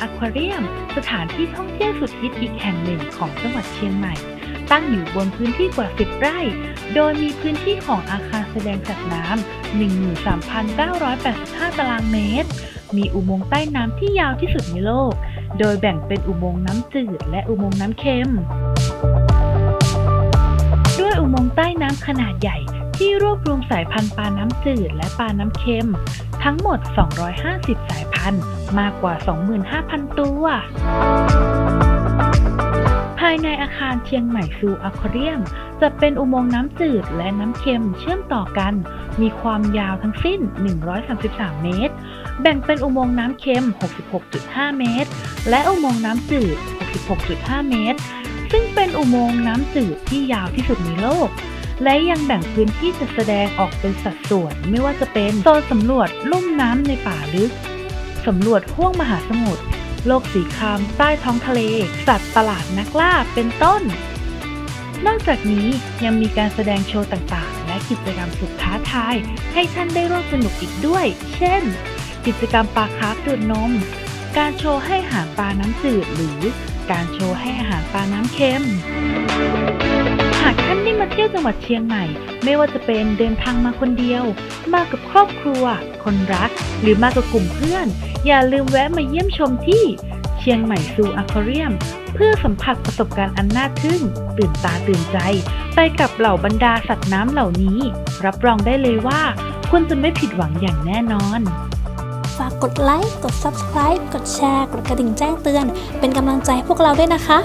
อควาเรียม สถานที่ท่องเที่ยวสุดฮิตอีกแห่งหนึ่งของจังหวัดเชียงใหม่ ตั้งอยู่บนพื้นที่กว่า 10 ไร่ โดยมีพื้นที่ของอาคารแสดงสัตว์น้ำ 13,985 ตารางเมตร มีอุโมงค์ใต้น้ำที่ยาวที่สุดในโลก โดยแบ่งเป็นอุโมงค์น้ำจืดและอุโมงค์น้ำเค็ม ด้วยอุโมงค์ใต้น้ำขนาดใหญ่ ที่รวบรวมสายพันธุ์ปลาน้ำจืดและปลาน้ำเค็ม ทั้งหมด 250 สายพันธุ์ มากกว่า 25,000 ตัว ภายในอาคารเชียงใหม่ซูอควาเรียม จะเป็นอุโมงค์น้ำจืดและน้ำเค็มเชื่อมต่อกัน มีความยาวทั้งสิ้น 133 เมตร แบ่งเป็นอุโมงค์น้ำเค็ม 66.5 เมตร และอุโมงค์น้ำจืด 66.5 เมตร ซึ่งเป็นอุโมงค์น้ำจืดที่ยาวที่สุดในโลก และยังแบ่งพื้นที่จัดแสดงออกเป็นสัดส่วน ไม่ว่าจะเป็นโซนสำรวจลุ่มน้ำในป่าลึกสำรวจห้วงมหาสมุทรโลกสีครามใต้ท้องทะเล สัตว์ประหลาดนักล่าเป็นต้น นอกจากนี้ยังมีการแสดงโชว์ต่างๆ และกิจกรรมสุดท้าทาย ให้ท่านได้ร่วมสนุกอีกด้วย เช่น กิจกรรมปลาคาร์ฟดูดนม การโชว์ให้อาหารปลาน้ำจืดหรือการโชว์ให้อาหารปลาน้ำเค็ม จังหวัดเชียงใหม่ ไม่ว่าจะเป็นเดินทางมาคนเดียว มากับครอบครัว คนรัก หรือมากับกลุ่มเพื่อน อย่าลืมแวะมาเยี่ยมชมที่เชียงใหม่ซูอควาเรียม เพื่อสัมผัสประสบการณ์อันน่าทึ่ง ตื่นตาตื่นใจ ไปกับเหล่าบรรดาสัตว์น้ำเหล่านี้ รับรองได้เลยว่าคุณจะไม่ผิดหวังอย่างแน่นอน ฝากกดไลค์ กด Subscribe กดแชร์ กดกระดิ่งแจ้งเตือน เป็นกำลังใจให้พวกเราด้วยนะคะ